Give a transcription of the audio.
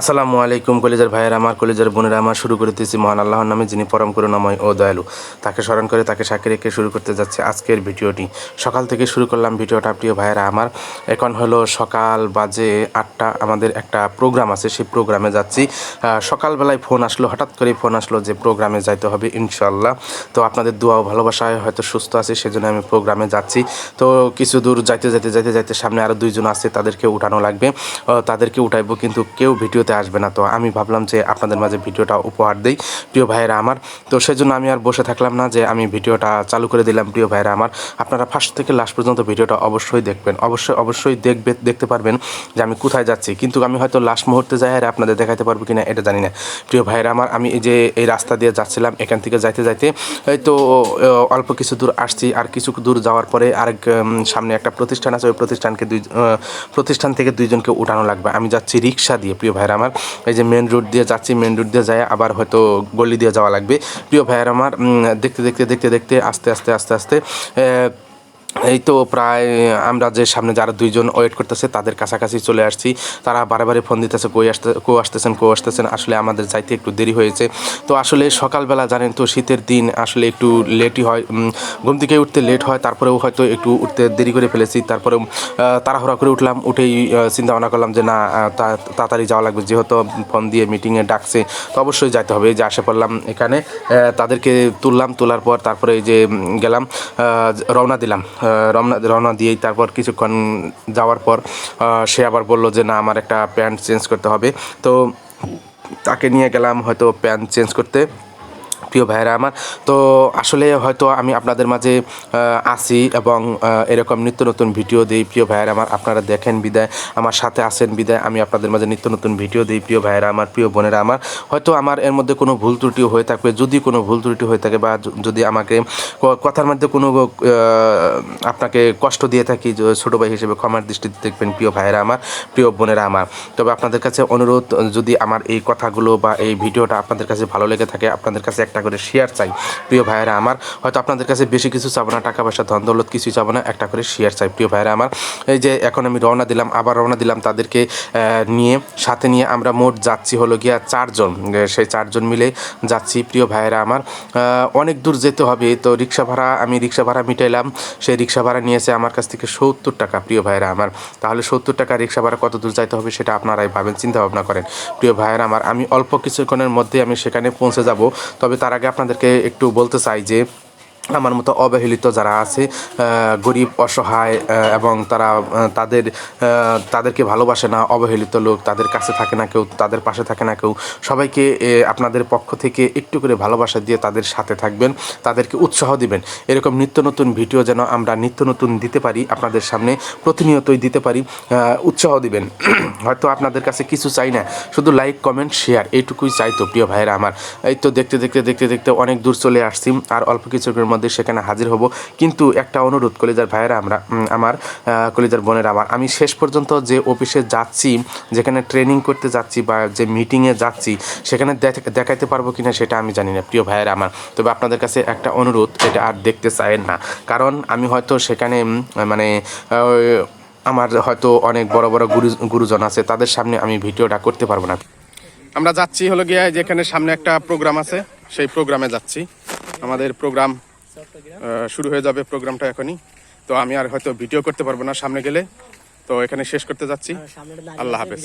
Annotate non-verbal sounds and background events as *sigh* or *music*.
আসসালামু আলাইকুম কলেজের ভাইয়ের, আমার কলেজের বোনেরা, আমার শুরু করে করতেছি মহান আল্লাহর নামে যিনি পরম করুণাময় ও দয়ালু। তাকে স্মরণ করে, তাকে সাক্ষী রেখে শুরু করতে যাচ্ছে আজকের ভিডিওটি। সকাল থেকে শুরু করলাম ভিডিওটা, প্রিয় ভাইয়েরা, আমার। এখন হলো সকাল বাজে আটটা, আমাদের একটা প্রোগ্রাম আছে, সেই প্রোগ্রামে যাচ্ছি। সকালবেলায় ফোন আসলো, হঠাৎ করে ফোন আসলো যে প্রোগ্রামে যাইতে হবে ইনশাল্লাহ তো আপনাদের দোয়া ভালোবাসায় হয়তো সুস্থ আছে, সেজন্য আমি প্রোগ্রামে যাচ্ছি। তো কিছু দূর যাইতে যাইতে যাইতে যাইতে সামনে আরও দুইজন আছে, তাদেরকে উঠানো লাগবে। তাদেরকে উঠাইবো, কিন্তু কেউ ভিডিওতে আসবে না। তো আমি ভাবলাম যে আপনাদের মাঝে ভিডিওটা উপহার দেই, প্রিয় ভাইয়েরা আমার। তো সেজন্য আমি আর বসে থাকলাম না যে আমি ভিডিওটা চালু করে দিলাম, প্রিয় ভাইয়েরা আমার। আপনারা ফার্স্ট থেকে লাস্ট পর্যন্ত ভিডিওটা অবশ্যই দেখবেন। অবশ্যই অবশ্যই দেখবে, দেখতে পারবেন যে আমি কোথায় যাচ্ছি। কিন্তু আমি হয়তো লাস্ট মুহূর্তে যাই আর আপনাদের দেখাতে পারব কিনা এটা জানি না। প্রিয় ভাইয়েরা আমার, আমি এই যে এই রাস্তা দিয়ে যাচ্ছিলাম, এখান থেকে যাইতে যাইতে, এই তো অল্প কিছু দূর আসছি। আর কিছু দূর যাওয়ার পরে আরেক সামনে একটা প্রতিষ্ঠান আছে। ওই প্রতিষ্ঠানকে দুই প্রতিষ্ঠান থেকে দুইজনকে উঠানো লাগবে। আমি যাচ্ছি রিক্সা দিয়ে, প্রিয় ভাইয়ের আমার, এই যে মেন রোড দিয়ে যাচ্ছি মেন রোড দিয়ে যায়, আবার হয়তো গলি দিয়ে যাওয়া লাগবে। প্রিয় ভাইয়ের আমার দেখতে দেখতে দেখতে দেখতে, আস্তে আস্তে আস্তে আস্তে এই তো প্রায়, আমরা যে সামনে যারা দুইজন ওয়েট করতেছে, তাদের কাছাকাছি চলে আসছি। তারা বারে ফোন দিতেছে, কই আসতে কো আসতেছেন কো আসতেছেন? আসলে আমাদের যাইতে একটু দেরি হয়েছে। তো আসলে সকালবেলা জানেন তো, শীতের দিন আসলে একটু লেটই হয়। ঘুম থেকে উঠতে লেট হয়, তারপরেও হয়তো একটু উঠতে দেরি করে ফেলেছি। তারপরে তাড়াহুড়া করে উঠলাম, উঠেই চিন্তা ভাবনা করলাম যে না তাড়াতাড়ি যাওয়া লাগবে। যেহেতু ফোন দিয়ে মিটিংয়ে ডাকছে, তো অবশ্যই যাইতে হবে। যে আসে পড়লাম এখানে তাদেরকে তুললাম, তোলার পর তারপরে যে গেলাম রওনা দিলাম। রওনা রওনা দিয়েই তারপর কিছুক্ষণ যাওয়ার পর সে আবার বলল যে, না, আমার একটা প্যান্ট চেঞ্জ করতে হবে। তো তাকে নিয়ে গেলাম হয়তো প্যান্ট চেঞ্জ করতে। প্রিয় ভাইয়েরা আমার। তো আসলে হয়তো আমি আপনাদের মাঝে আসি এবং এরকম নিত্য নতুন ভিডিও দিই। প্রিয় ভাইয়েরা আমার, আপনারা দেখেন বিদায়। আমার সাথে আসেন বিদায়। আমি আপনাদের মাঝে নিত্য নতুন ভিডিও দিই, প্রিয় ভাইয়েরা আমার, প্রিয় বোনেরা আমার। হয়তো আমার এর মধ্যে কোনো ভুল ত্রুটিও হয়ে থাকবে। যদি কোনো ভুল ত্রুটি হয়ে থাকে বা যদি আমাকে কথার মধ্যে কোনো আপনাকে কষ্ট দিয়ে থাকি ছোটো ভাই হিসেবে ক্ষমার দৃষ্টিতে দেখবেন, প্রিয় ভাইয়েরা আমার, প্রিয় বোনেরা আমার। তবে আপনাদের কাছে অনুরোধ, যদি আমার এই কথাগুলো বা এই ভিডিওটা আপনাদের কাছে ভালো লেগে থাকে, আপনাদের কাছে একটা করে শেয়ার চাই। প্রিয় ভাইয়েরা আমার, হয়তো আপনাদের কাছে বেশি কিছু চাবো না, টাকা পয়সা, ধন দৌলত কিছুই চাবো না, একটা করে শেয়ার চাই। প্রিয় ভাইয়েরা আমার, এই যে এখন আমি রওনা দিলাম, আবার রওনা দিলাম তাদেরকে নিয়ে, সাথে নিয়ে আমরা মোট যাচ্ছি হলো গিয়া চারজন। সেই চারজন মিলে যাচ্ছি। প্রিয় ভাইয়েরা আমার অনেক দূর যেতে হবে। তো রিক্সা ভাড়া, আমি রিক্সা ভাড়া মিটাইলাম। সেই রিক্সা ভাড়া নিয়েছে আমার কাছ থেকে সত্তর টাকা। প্রিয় ভাইয়েরা আমার, তাহলে সত্তর টাকা রিক্সা ভাড়া কত দূর যাইতে হবে সেটা আপনারাই ভাবেন, চিন্তা ভাবনা করেন। প্রিয় ভাইয়েরা আমার, আমি অল্প কিছুক্ষণের মধ্যে আমি সেখানে পৌঁছে যাব। তবে তার আগে আপনাদেরকে একটু বলতে চাই যে আমার মতো অবহেলিত যারা আছে গরিব, অসহায় এবং তারা তাদের তাদেরকে ভালোবাসে না, অবহেলিত লোক, তাদের কাছে থাকে না কেউ, তাদের পাশে থাকে না কেউ, সবাইকে আপনাদের পক্ষ থেকে একটু করে ভালোবাসা দিয়ে তাদের সাথে থাকবেন, তাদেরকে উৎসাহ দিবেন। এরকম নিত্য নতুন ভিডিও যেন আমরা নিত্য নতুন দিতে পারি, আপনাদের সামনে প্রতিনিয়তই দিতে পারি উৎসাহ দিবেন। *clears throat* হয়তো আপনাদের কাছে কিছু চাই না, শুধু লাইক কমেন্ট শেয়ার এইটুকুই চাই তো, প্রিয় ভাইয়েরা আমার। এই তো দেখতে দেখতে দেখতে দেখতে অনেক দূর চলে আসছি, আর অল্প কিছুক্ষণের মধ্যে সেখানে হাজির হব। কিন্তু একটা অনুরোধ, কলিজার ভাইয়েরা, আমরা আমার কলিজার বোনের, আমার, আমি শেষ পর্যন্ত যে অফিসে যাচ্ছি, যেখানে ট্রেনিং করতে যাচ্ছি বা যে মিটিংয়ে যাচ্ছি, সেখানে দেখ- দেখাইতে পারব কিনা সেটা আমি জানি না, প্রিয় ভাইয়েরা আমার। তবে আপনাদের কাছে একটা অনুরোধ এটা আর দেখতে চাইেন না। কারণ আমি হয়তো সেখানে মানে আমার হয়তো অনেক বড় বড় গুরু, গুরুজন আছে, তাদের সামনে আমি ভিডিওটা করতে পারব না। আমরা যাচ্ছি হলো গিয়ে যেখানে সামনে একটা প্রোগ্রাম আছে, সেই প্রোগ্রামে যাচ্ছি। আমাদের প্রোগ্রাম শুরু হয়ে যাবে প্রোগ্রামটা এখনই। তো আমি আর হয়তো ভিডিও করতে পারব না সামনে গেলে। তো এখানে শেষ করতে যাচ্ছি। আল্লাহ হাফেজ।